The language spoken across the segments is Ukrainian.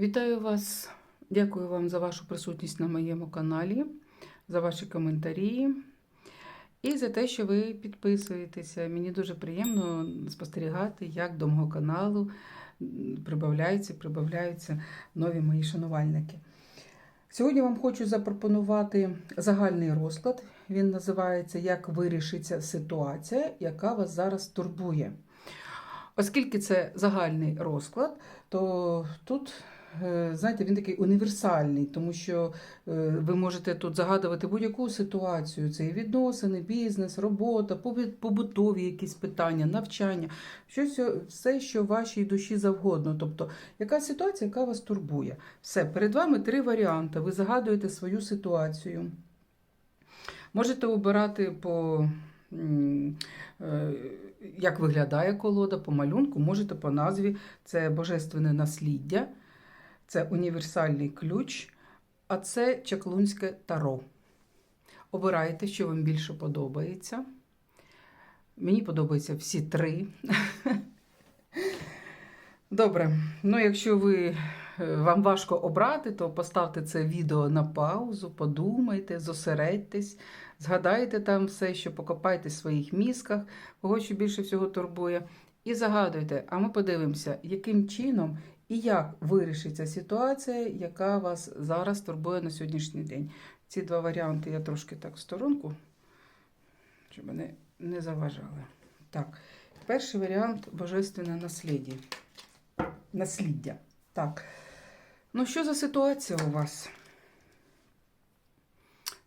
Вітаю вас, дякую вам за вашу присутність на моєму каналі, за ваші коментарі і за те, що ви підписуєтеся. Мені дуже приємно спостерігати, як до мого каналу прибавляються, прибавляються нові мої шанувальники. Сьогодні вам хочу запропонувати загальний розклад. Він називається Як вирішиться ситуація, яка вас зараз турбує. Оскільки це загальний розклад, то тут, знаєте, він такий універсальний, тому що е, ви можете тут загадувати будь-яку ситуацію: це і відносини, бізнес, робота, побутові якісь питання, навчання, щось, все, що вашій душі завгодно. Тобто, яка ситуація, яка вас турбує. Все, перед вами три варіанти. Ви загадуєте свою ситуацію. Можете обирати по. е, Як виглядає колода по малюнку, можете по назві. Це божественне насліддя, це універсальний ключ, а це чаклунське таро. Обирайте, що вам більше подобається. Мені подобаються всі три. Добре, ну якщо ви, е, вам важко обрати, то поставте це відео на паузу, подумайте, зосередьтесь, згадайте там все, що покопайте в своїх мізках, кого що більше всього турбує. І загадуйте, а ми подивимося, яким чином і як вирішиться ситуація, яка вас зараз турбує на сьогоднішній день. Ці два варіанти я трошки так в сторонку, щоб вони не заважали. Так, перший варіант божественне насліддя. Насліддя. Так. Ну, що за ситуація у вас?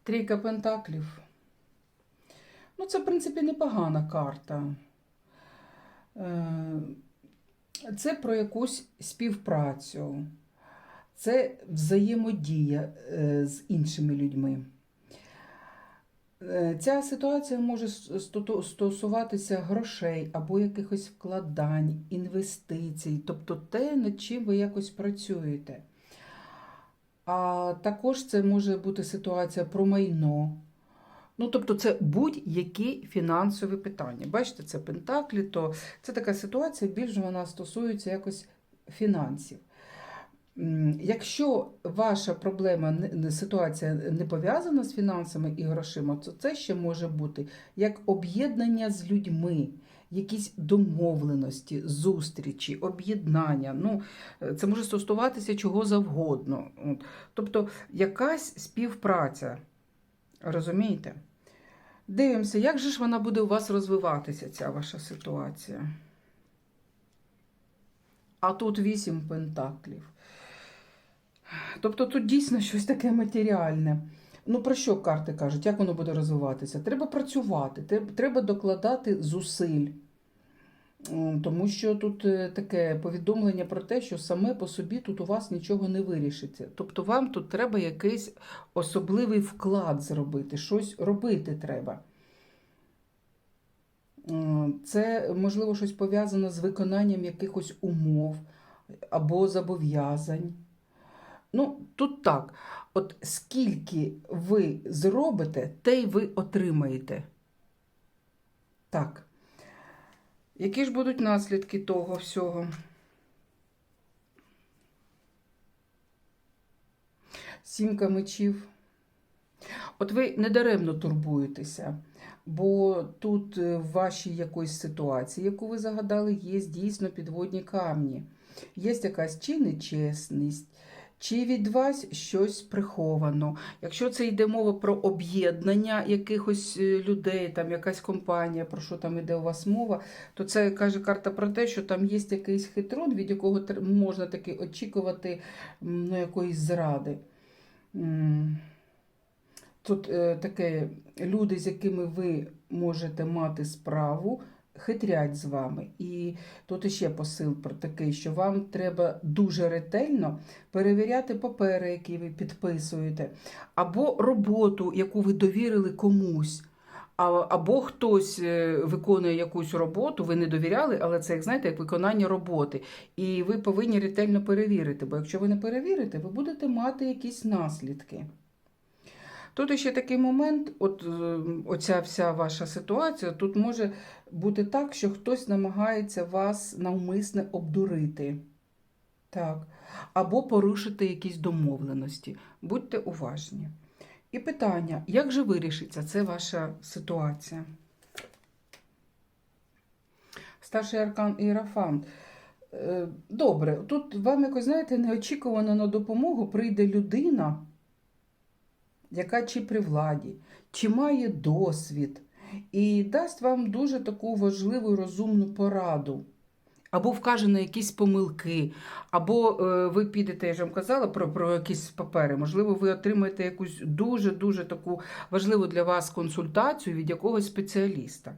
Трійка пентаклів. Ну, це, в принципі, непогана карта. Це про якусь співпрацю, це взаємодія е, з іншими людьми. Е, Ця ситуація може стосуватися грошей або якихось вкладань, інвестицій, тобто те, над чим ви якось працюєте. А також це може бути ситуація про майно. Ну, тобто, це будь-які фінансові питання. Бачите, це пентаклі, то це така ситуація, більш вона стосується якось фінансів. Якщо ваша проблема, ситуація не пов'язана з фінансами і грошима, то це ще може бути як об'єднання з людьми, якісь домовленості, зустрічі, об'єднання. Ну, це може стосуватися чого завгодно. Тобто якась співпраця. Розумієте? Дивимося, як же ж вона буде у вас розвиватися, ця ваша ситуація. А тут вісім пентаклів. Тобто тут дійсно щось таке матеріальне. Ну, про що карти кажуть? Як воно буде розвиватися? Треба працювати, треба докладати зусиль. Тому що тут е, таке повідомлення про те, що саме по собі тут у вас нічого не вирішиться. Тобто вам тут треба якийсь особливий вклад зробити, щось робити треба. Це, можливо, щось пов'язано з виконанням якихось умов або зобов'язань. Ну, тут так. От скільки ви зробите, те й ви отримаєте. Так. Які ж будуть наслідки того всього? Сімка мечів. От ви недаремно турбуєтеся, бо тут е, в вашій якоїсь ситуації, яку ви загадали, є дійсно підводні камні. Є якась чи нечесність, чи від вас щось приховано. Якщо це йде мова про об'єднання якихось е, людей, там якась компанія, про що там іде у вас мова, то це каже карта про те, що там є якийсь хитрон, від якого можна таки очікувати ну, якоїсь зради. Тут е, таке люди, з якими ви можете мати справу, хитрять з вами. І тут іще посил про такий, що вам треба дуже ретельно перевіряти папери, які ви підписуєте, або роботу, яку ви довірили комусь. Або хтось е, виконує якусь роботу, ви не довіряли, але це, як знаєте, як виконання роботи. І ви повинні ретельно перевірити, бо якщо ви не перевірите, ви будете мати якісь наслідки. Тут ще такий момент, от е, оця вся ваша ситуація, тут може бути так, що хтось намагається вас навмисне обдурити. Так. Або порушити якісь домовленості. Будьте уважні. І питання: як же вирішиться це ваша ситуація? Старший аркан Іерафант. Е, Добре, тут вам якось, знаєте, неочікувано на допомогу прийде людина, яка чи при владі, чи має досвід, і дасть вам дуже таку важливу розумну пораду. Або вкаже на якісь помилки, або е, ви підете, я ж вам казала про, про якісь папери. Можливо, ви отримаєте якусь дуже-дуже таку важливу для вас консультацію від якогось спеціаліста.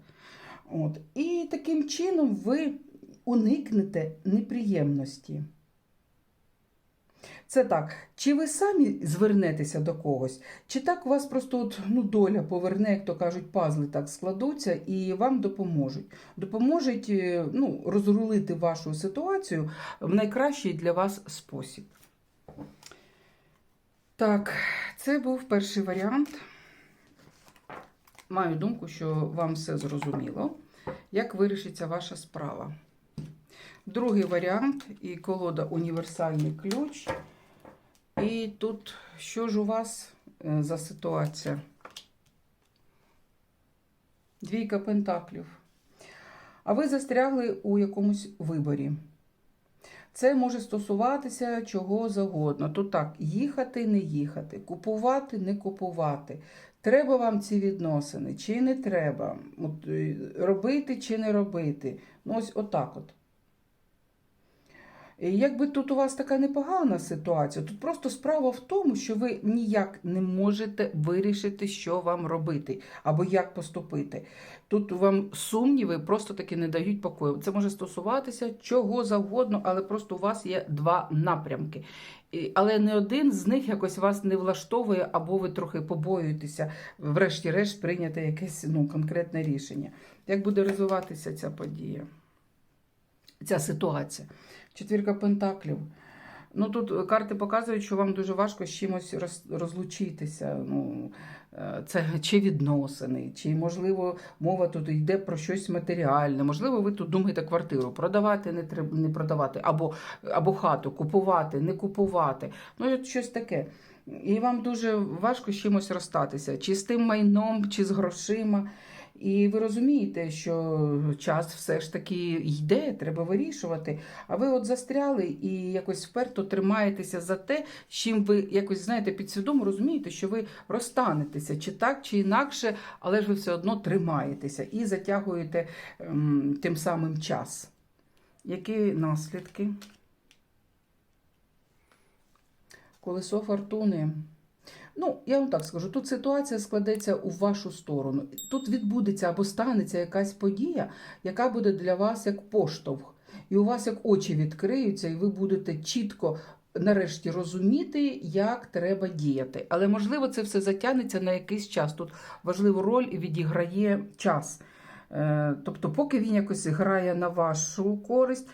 От. І таким чином ви уникнете неприємності. Це так, чи ви самі звернетеся до когось, чи так у вас просто от, ну, доля поверне, як то кажуть, пазли так складуться і вам допоможуть. Допоможуть е, ну, розрулити вашу ситуацію в найкращий для вас спосіб. Так, це був перший варіант. Маю думку, що вам все зрозуміло, як вирішиться ваша справа. Другий варіант і колода універсальний ключ. І тут що ж у вас е, за ситуація? Двійка пентаклів. А ви застрягли у якомусь виборі. Це може стосуватися чого завгодно. Тут так, їхати, не їхати, купувати, не купувати. Треба вам ці відносини, чи не треба, От, е, робити чи не робити. Ну, ось отак от. Якби тут у вас така непогана ситуація, тут просто справа в тому, що ви ніяк не можете вирішити, що вам робити або як поступити. Тут вам сумніви просто таки не дають покою. Це може стосуватися чого завгодно, але просто у вас є два напрямки. Але не один з них якось вас не влаштовує, або ви трохи побоюєтеся, врешті-решт прийняти якесь ну, конкретне рішення. Як буде розвиватися ця подія? Ця ситуація. Четвірка пентаклів. Ну тут карти показують, що вам дуже важко з чимось роз- розлучитися. Ну, е, це чи відносини, чи, можливо, мова тут йде про щось матеріальне. Можливо, ви тут думаєте квартиру продавати, не треба не продавати, або, або хату купувати, не купувати. Ну, от щось таке. І вам дуже важко з чимось розстатися, чи з тим майном, чи з грошима. І ви розумієте, що час все ж таки йде, треба вирішувати. А ви от застряли і якось вперто тримаєтеся за те, чим ви якось знаєте підсвідомо розумієте, що ви розстанетеся, чи так, чи інакше, але ж ви все одно тримаєтеся і затягуєте ем, тим самим час. Які наслідки? Колесо фортуни. Ну, я вам так скажу, тут ситуація складеться у вашу сторону. Тут відбудеться або станеться якась подія, яка буде для вас як поштовх. І у вас як очі відкриються, і ви будете чітко нарешті розуміти, як треба діяти. Але можливо, це все затягнеться на якийсь час. Тут важливу роль відіграє час. Е, Тобто, поки він якось грає на вашу користь,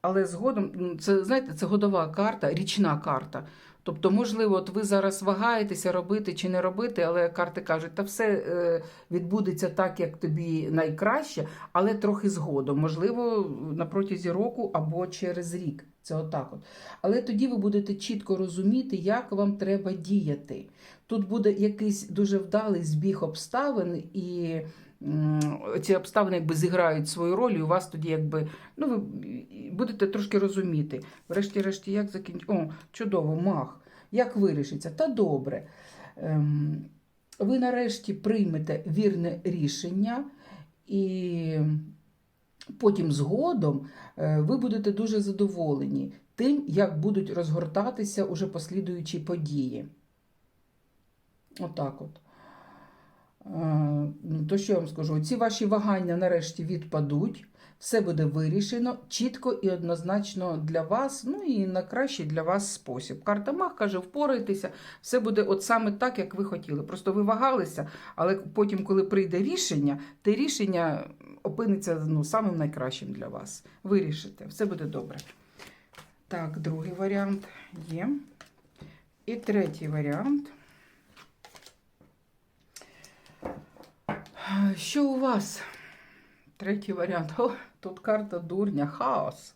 але згодом м, це знаєте, це годова карта, річна карта. Тобто, можливо, от ви зараз вагаєтеся робити чи не робити, але карти кажуть, та все е, відбудеться так, як тобі найкраще, але трохи згодом. Можливо, на протязі року або через рік. Це отак. От. Але тоді ви будете чітко розуміти, як вам треба діяти. Тут буде якийсь дуже вдалий збіг обставин, і ці обставини якби зіграють свою роль, і у вас тоді якби ну, ви будете трошки розуміти. Врешті-решті, як закінчити. О, чудово, мах. Як вирішиться? Та добре. Ем, ви нарешті приймете вірне рішення, і потім згодом е, ви будете дуже задоволені тим, як будуть розгортатися уже послідуючі події. Отак от. Е, То що я вам скажу? Ці ваші вагання нарешті відпадуть, все буде вирішено чітко і однозначно для вас, ну і на кращий для вас спосіб. Карта Мах каже, впорайтеся, все буде от саме так, як ви хотіли. Просто ви вагалися, але потім, коли прийде рішення, те рішення опиниться ну, самим найкращим для вас. Вирішите, все буде добре. Так, другий варіант є. І третій варіант. Що у вас? Третій варіант. О, тут карта дурня, хаос.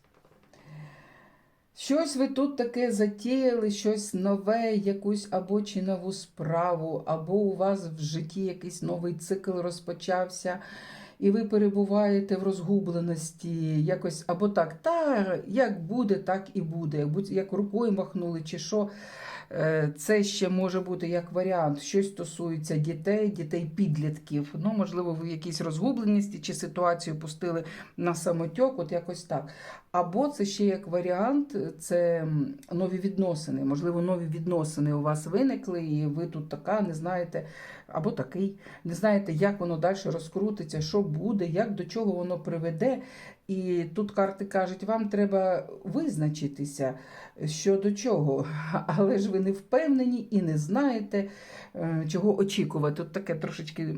Щось ви тут таке затіяли, щось нове, якусь або чи нову справу, або у вас в житті якийсь новий цикл розпочався, і ви перебуваєте в розгубленості, якось або так, та як буде, так і буде. Як рукою махнули, чи що. Е, Це ще може бути як варіант, щось стосується дітей, дітей-підлітків. Ну, можливо, ви в якійсь розгубленості чи ситуацію пустили на самотьок, от якось так. Або це ще як варіант, це нові відносини. Можливо, нові відносини у вас виникли, і ви тут така не знаєте, або такий, не знаєте, як воно далі розкрутиться, що буде, як до чого воно приведе. І тут карти кажуть, вам треба визначитися, що до чого, але ж ви не впевнені і не знаєте, е, чого очікувати. Тут таке трошечки.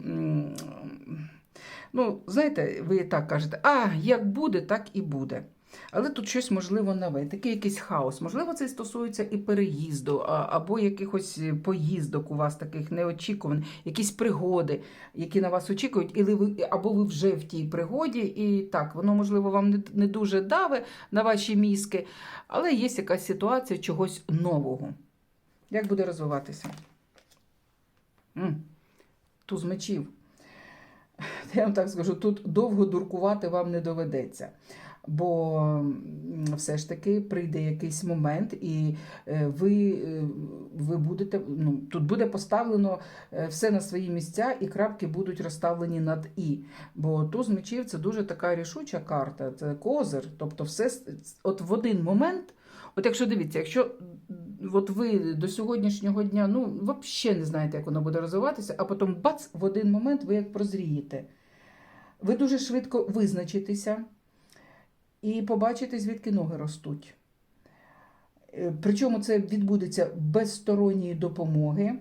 Ну, знаєте, ви так кажете, а як буде, так і буде. Але тут щось можливо нове, такий якийсь хаос. Можливо, це стосується і переїзду, або якихось поїздок у вас таких неочікуваних, якісь пригоди, які на вас очікують, або ви вже в тій пригоді, і так, воно, можливо, вам не, дуже даве на ваші мізки, але є якась ситуація чогось нового. Як буде розвиватися? Туз мечів. Я вам так скажу, тут довго дуркувати вам не доведеться. Бо все ж таки прийде якийсь момент, і е, ви, е, ви будете, ну, тут буде поставлено е, все на свої місця, і крапки будуть розставлені над І. Бо туз мечів це дуже така рішуча карта, це козир. Тобто, все от в один момент, от якщо дивіться, якщо от ви до сьогоднішнього дня ну, взагалі не знаєте, як воно буде розвиватися, а потім бац, в один момент ви як прозрієте. Ви дуже швидко визначитеся і побачите, звідки ноги ростуть. Е, Причому це відбудеться без сторонньої допомоги.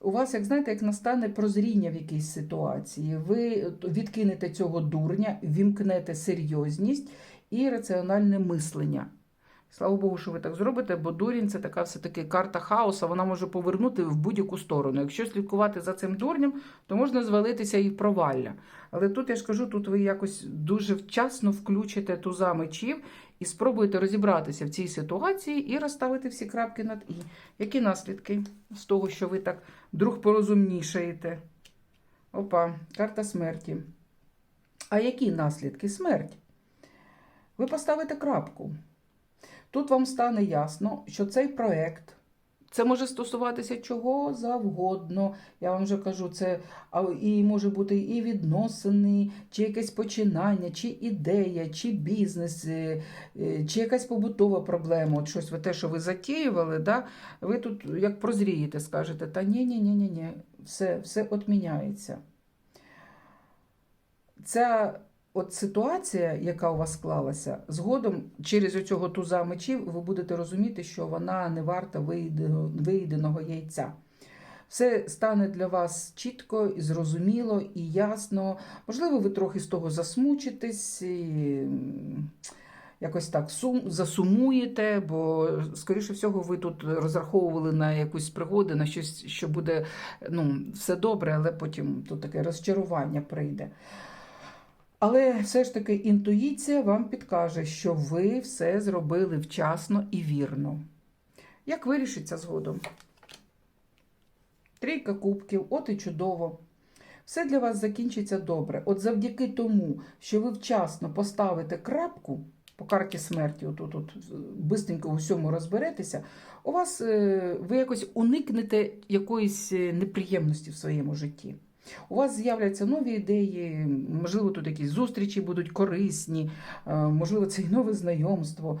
У вас, як знаєте, як настане прозріння в якійсь ситуації, ви відкинете цього дурня, вімкнете серйозність і раціональне мислення. Слава Богу, що ви так зробите, бо дурінь це така все-таки карта хаоса, вона може повернути в будь-яку сторону. Якщо слідкувати за цим дурнем, то можна звалитися і в провалля. Але тут я ж кажу, тут ви якось дуже вчасно включите туза мечів і спробуєте розібратися в цій ситуації і розставити всі крапки над І. Які наслідки з того, що ви так друг порозумнішаєте? Опа, карта смерті. А які наслідки? Смерть. Ви поставите крапку. Тут вам стане ясно, що цей проект. Це може стосуватися чого завгодно. Я вам вже кажу, це і може бути і відносини, чи якесь починання, чи ідея, чи бізнес, е, е, чи якась побутова проблема. От щось ви те, що ви затіювали, да? ви тут як прозрієте, скажете, та ні, ні, все, все отміняється. Ця от ситуація, яка у вас склалася, згодом через оцього туза мечів ви будете розуміти, що вона не варта виїденого, яйця. Все стане для вас чітко і зрозуміло і ясно. Можливо, ви трохи з того засмучитесь, і якось так сум, засумуєте, бо, скоріше всього, ви тут розраховували на якусь пригоду, на щось, що буде ну, все добре, але потім тут таке розчарування прийде. Але все ж таки інтуїція вам підкаже, що ви все зробили вчасно і вірно. Як вирішиться згодом? Трійка кубків, от і чудово. Все для вас закінчиться добре. От завдяки тому, що ви вчасно поставите крапку по карті смерті, отут от, бистренько у всьому розберетеся, у вас е, ви якось уникнете якоїсь е, неприємності в своєму житті. У вас з'являться нові ідеї, можливо, тут якісь зустрічі будуть корисні, е, можливо, це і нове знайомство.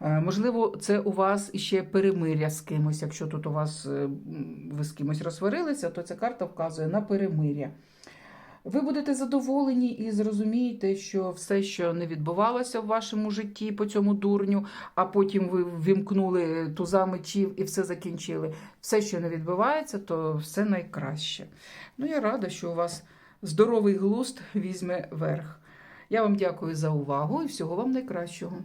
Е, Можливо, це у вас іще перемиря з кимось. Якщо тут у вас е, ви з кимось розсварилися, то ця карта вказує на перемиря. Ви будете задоволені і зрозумієте, що все, що не відбувалося в вашому житті по цьому дурню, а потім ви вімкнули туза мечів і все закінчили. Все, що не відбувається, то все найкраще. Ну, я рада, що у вас здоровий глузд візьме верх. Я вам дякую за увагу і всього вам найкращого.